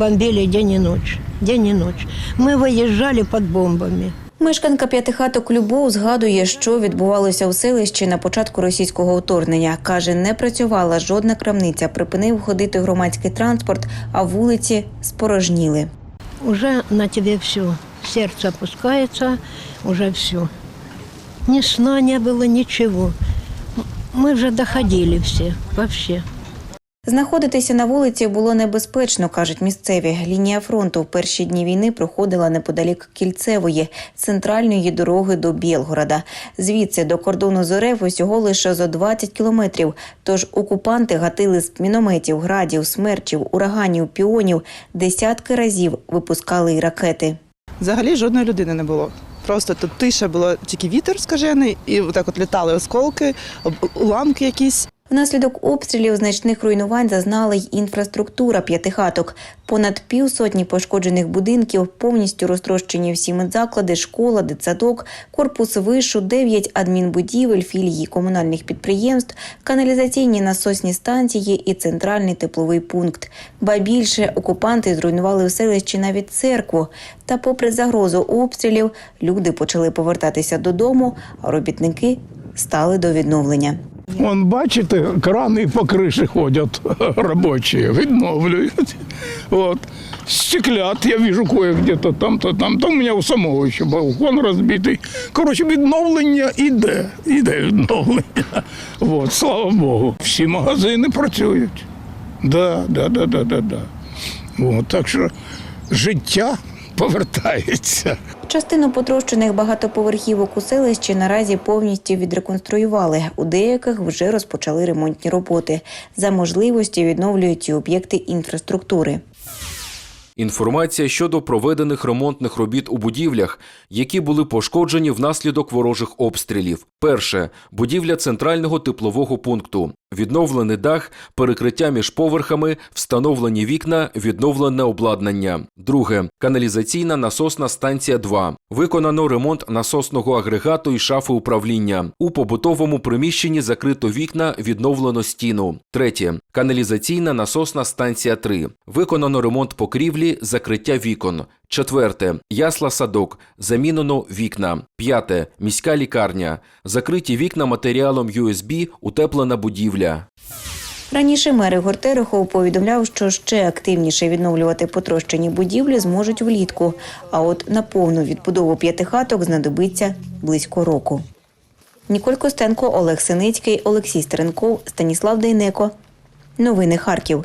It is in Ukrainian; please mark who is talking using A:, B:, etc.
A: Бомбили день и ночь, день и ночь. Мы выезжали под бомбами.
B: Мешканка п'ятихаток Любов згадує, що відбувалося у селищі на початку російського вторгнення. Каже, не працювала жодна крамниця, припинив ходити громадський транспорт, а вулиці спорожніли.
A: Уже на тебе все. Сердце опускается, уже все. Ни сна не было, ничего. М- Мы же доходили все, вообще.
B: Знаходитися на вулиці було небезпечно, кажуть місцеві. Лінія фронту в перші дні війни проходила неподалік Кільцевої, центральної дороги до Білгорода. Звідси до кордону з РФ усього лише за 20 кілометрів. Тож окупанти гатили з мінометів, градів, смерчів, ураганів, піонів. Десятки разів випускали й ракети.
C: Взагалі жодної людини не було. Просто тут тиша була тільки вітер скажений, і отак от літали осколки, уламки якісь.
B: Внаслідок обстрілів значних руйнувань зазнала й інфраструктура п'ятихаток. Понад півсотні пошкоджених будинків, повністю розтрощені всі медзаклади, школа, дитсадок, корпус вишу, дев'ять адмінбудівель, філії комунальних підприємств, каналізаційні насосні станції і центральний тепловий пункт. Ба більше окупанти зруйнували в селищі навіть церкву. Та, попри загрозу обстрілів, люди почали повертатися додому, а робітники стали до відновлення.
D: Вон, бачите, крани по криші ходять робочі, відновлюють. От. Стеклят, я вижу кое-где-то там, то там. Там у мене у самого ще балкон розбитий. Коротше, відновлення іде, іде відновлення. От, слава Богу. Всі магазини працюють. Да, да, да, да, да, да. От, так що життя повертається.
B: Частину потрощених багатоповерхівок у селищі наразі повністю відреконструювали. У деяких вже розпочали ремонтні роботи. За можливості відновлюють і об'єкти інфраструктури.
E: Інформація щодо проведених ремонтних робіт у будівлях, які були пошкоджені внаслідок ворожих обстрілів. Перше будівля центрального теплового пункту. Відновлений дах, перекриття між поверхами, встановлені вікна, відновлене обладнання. Друге каналізаційна насосна станція 2. Виконано ремонт насосного агрегату і шафи управління. У побутовому приміщенні закрито вікна, відновлено стіну. Третє каналізаційна насосна станція 3. Виконано ремонт покрівлі, закриття вікон. Четверте ясла садок. Замінено вікна. П'яте міська лікарня. Закриті вікна матеріалом USB, утеплена будівля.
B: Раніше мер Ігор Терехов повідомляв, що ще активніше відновлювати потрощені будівлі зможуть влітку. А от на повну відбудову п'ятихаток знадобиться близько року. Ніколь Костенко, Олег Синицький, Олексій Стеренков, Станіслав Дейнеко. Новини Харків.